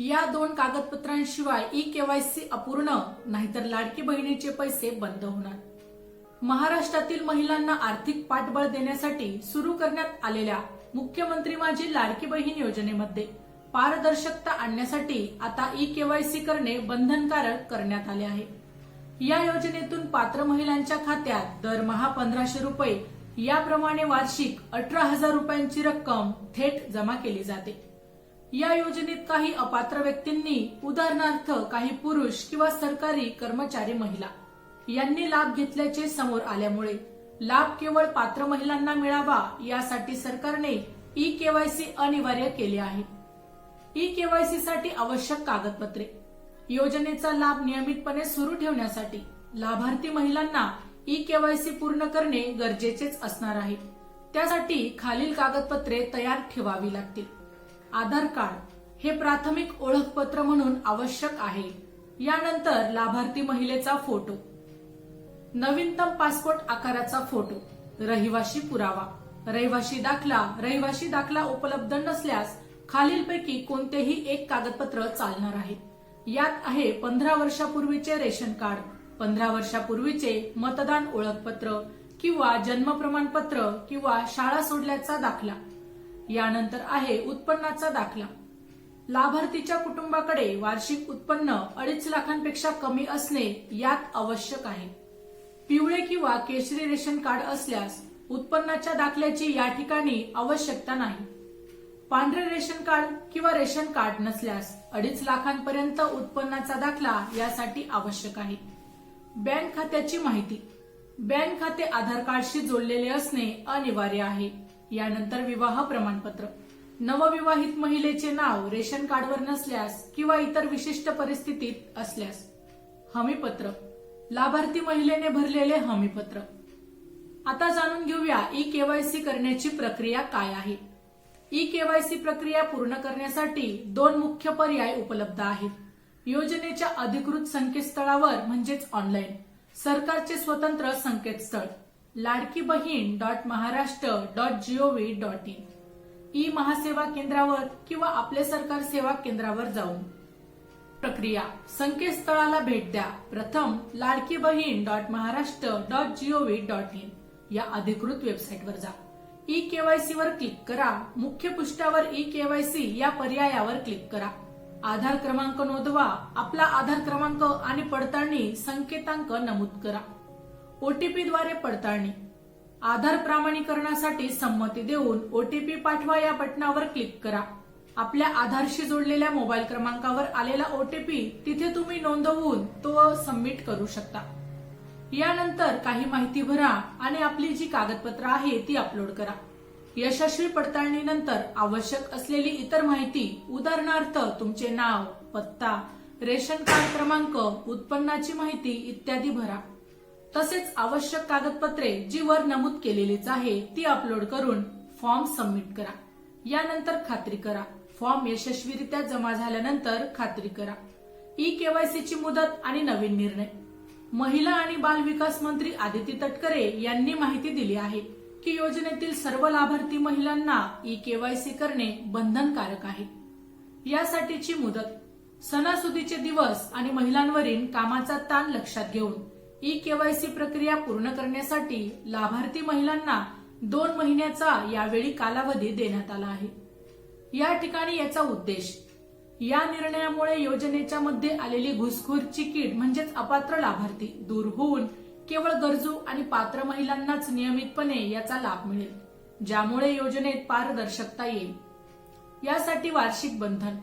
या दोन कागदपत्रांशिवाय e KYC अपूर्ण नाहीतर लाडकी बहिणीचे पैसे बंद होणार. महाराष्ट्रातील महिलांना आर्थिक पाठबळ देण्यासाठी सुरू करण्यात आलेल्या मुख्यमंत्री माझी लाडकी बहीण योजनेमध्ये पारदर्शकता आणण्यासाठी आता ई केवायसी करणे बंधनकारक करण्यात आले आहे. या योजनेतून पात्र महिलांच्या खात्यात दरमहा पंधराशे रुपये याप्रमाणे वार्षिक अठरा हजार रुपयांची रक्कम थेट जमा केली जाते. या योजनेत काही अपात्र व्यक्तींनी उदाहरणार्थ काही पुरुष किंवा सरकारी कर्मचारी महिला यांनी लाभ घेतल्याचे समोर आल्यामुळे लाभ केवळ पात्र महिलांना मिळावा यासाठी सरकारने ई केवायसी अनिवार्य केले आहे. ई केवायसी साठी आवश्यक कागदपत्रे योजनेचा लाभ नियमितपणे सुरू ठेवण्यासाठी लाभार्थी महिलांना ई केवायसी पूर्ण करणे गरजेचेच असणार आहे. त्यासाठी खालील कागदपत्रे तयार ठेवावी लागतील. आधार कार्ड हे प्राथमिक ओळखपत्र म्हणून आवश्यक आहे. यानंतर लाभार्थी महिलेचा फोटो. नवीनतम पासपोर्ट आकाराचा फोटो. रहिवाशी पुरावा. रहिवाशी दाखला. रहिवाशी दाखला उपलब्ध नसल्यास खालीलपैकी कोणतेही एक कागदपत्र चालणार आहे. यात आहे पंधरा वर्षापूर्वीचे रेशन कार्ड पंधरा वर्षापूर्वीचे मतदान ओळखपत्र किंवा जन्म प्रमाणपत्र किंवा शाळा सोडल्याचा दाखला. यानंतर आहे उत्पन्नाचा दाखला. लाभार्थीच्या कुटुंबाकडे वार्षिक उत्पन्न अडीच लाखांपेक्षा कमी असणे यात आवश्यक आहे. पिवळे किंवा केशरी रेशन कार्ड असल्यास उत्पन्नाच्या दाखल्याची या ठिकाणी आवश्यकता नाही. पांढरे रेशन कार्ड किंवा रेशन कार्ड नसल्यास अडीच लाखांपर्यंत उत्पन्नाचा दाखला यासाठी आवश्यक आहे. बँक खात्याची माहिती. बँक खाते आधार कार्डशी जोडलेले असणे अनिवार्य आहे. यानंतर विवाह प्रमाणपत्र. नवविवाहित महिलेचे नाव रेशन कार्डवर नसल्यास किंवा इतर विशिष्ट परिस्थितीत असल्यास हमीपत्र. लाभार्थी महिलेने भरलेले हमीपत्र. आता जाणून घेऊया ई केवायसी करण्याची प्रक्रिया काय आहे. ई केवायसी प्रक्रिया पूर्ण करण्यासाठी दोन मुख्य पर्याय उपलब्ध आहेत. योजनेच्या अधिकृत संकेतस्थळावर म्हणजेच ऑनलाईन. सरकारचे स्वतंत्र संकेतस्थळ. Ladki Bahin dot Maharashtra dot GOV dot in. E Mahaseva केंद्रावर किंवा आपले सरकार सेवा केंद्रावर जाऊन. प्रक्रिया संकेतस्थळाला भेट द्या. प्रथम Ladki Bahin dot Maharashtra dot GOV dot in. या अधिकृत वेबसाईटवर जा. ई केवायसी वर क्लिक करा. मुख्य पृष्ठावर ई केवायसी या पर्यायावर क्लिक करा. आधार क्रमांक नोंदवा. आपला आधार क्रमांक आणि पडताळणी संकेतांक नमूद करा. ओटीपी द्वारे पडताळणी. आधार प्रमाणीकरणासाठी संमती देऊन ओटीपी पाठवा या बटनावर क्लिक करा. आपल्या आधारशी जोडलेल्या मोबाईल क्रमांकावर आलेला ओटीपी तिथे तुम्ही नोंदवून तो सबमिट करू शकता. यानंतर काही माहिती भरा आणि आपली जी कागदपत्र आहे ती अपलोड करा. यशस्वी पडताळणीनंतर आवश्यक असलेली इतर माहिती उदाहरणार्थ तुमचे नाव पत्ता रेशन कार्ड क्रमांक उत्पन्नाची माहिती इत्यादी भरा. तसेच आवश्यक कागदपत्रे जी वर नमूद केलेलीच आहे ती अपलोड करून फॉर्म सबमिट करा. यानंतर खात्री करा. फॉर्म यशस्वीरित्या जमा झाल्यानंतर खात्री करा. ई केवायसी ची मुदत आणि नवीन निर्णय. महिला आणि बाल विकास मंत्री आदिती तटकरे यांनी माहिती दिली आहे की योजनेतील सर्व लाभार्थी महिलांना ई केवायसी करणे बंधनकारक आहे. यासाठीची मुदत. सणासुदीचे दिवस आणि महिलांवरील कामाचा ताण लक्षात घेऊन ई केवायसी प्रक्रिया पूर्ण करण्यासाठी लाभार्थी महिलांना दोन महिन्याचा यावेळी कालावधी देण्यात आला आहे. या ठिकाणी याचा उद्देश या निर्णयामुळे योजनेच्या मध्ये आलेली घुसखोरची कीड म्हणजेच अपात्र लाभार्थी दूर होऊन केवळ गरजू आणि पात्र महिलांनाच नियमितपणे याचा लाभ मिळेल ज्यामुळे योजनेत पारदर्शकता येईल. यासाठी वार्षिक बंधन.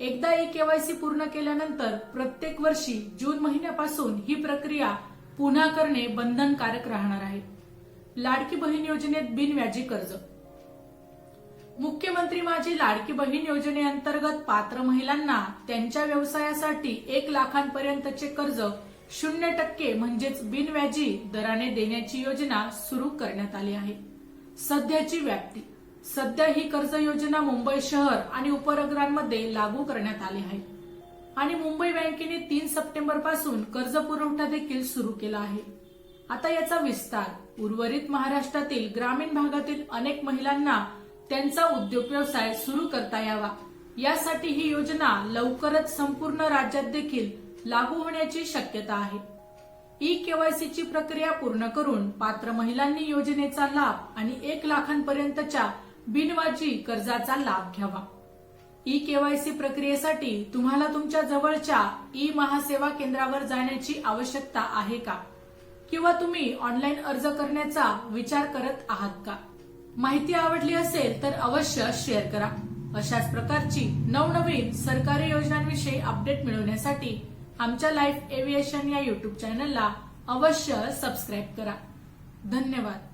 एकदा ई केवायसी पूर्ण केल्यानंतर प्रत्येक वर्षी जून महिन्यापासून ही प्रक्रिया पुन्हा करणे बंधनकारक राहणार आहे. लाडकी बहीण योजनेत बिनव्याजी कर्ज. मुख्यमंत्री माझी लाडकी बहीण योजनेअंतर्गत पात्र महिलांना त्यांच्या व्यवसायासाठी एक लाखांपर्यंतचे कर्ज शून्य टक्के म्हणजेच बिनव्याजी दराने देण्याची योजना सुरू करण्यात आली आहे. सध्याची व्याप्ती. सध्या ही कर्ज योजना मुंबई शहर आणि उपनगरांमध्ये लागू करण्यात आली आहे. आणि मुंबई बँकेने तीन सप्टेंबरपासून कर्ज पुरवठा देखील सुरू केला आहे. आता याचा विस्तार. उर्वरित महाराष्ट्रातील ग्रामीण भागातील अनेक महिलांना त्यांचा उद्योग व्यवसाय सुरू करता यावा. यासाठी ही योजना लवकरच संपूर्ण राज्यात देखील लागू होण्याची शक्यता आहे. ई केवायसीची प्रक्रिया पूर्ण करून पात्र महिलांनी योजनेचा लाभ आणि एक लाखांपर्यंतच्या बिनवाजी कर्जाचा लाभ घ्यावा. ई केवायसी प्रक्रियेसाठी तुम्हाला तुमच्या जवळच्या ई महासेवा केंद्रावर जाण्याची आवश्यकता आहे का? किंवा तुम्ही ऑनलाईन अर्ज करण्याचा विचार करत आहात का? माहिती आवडली असेल तर अवश्य शेअर करा. अशाच प्रकारची नवनवीन सरकारी योजनांविषयी अपडेट मिळवण्यासाठी आमच्या लाईफ एव्हिएशन या युट्यूब चॅनलला अवश्य सबस्क्राईब करा. धन्यवाद.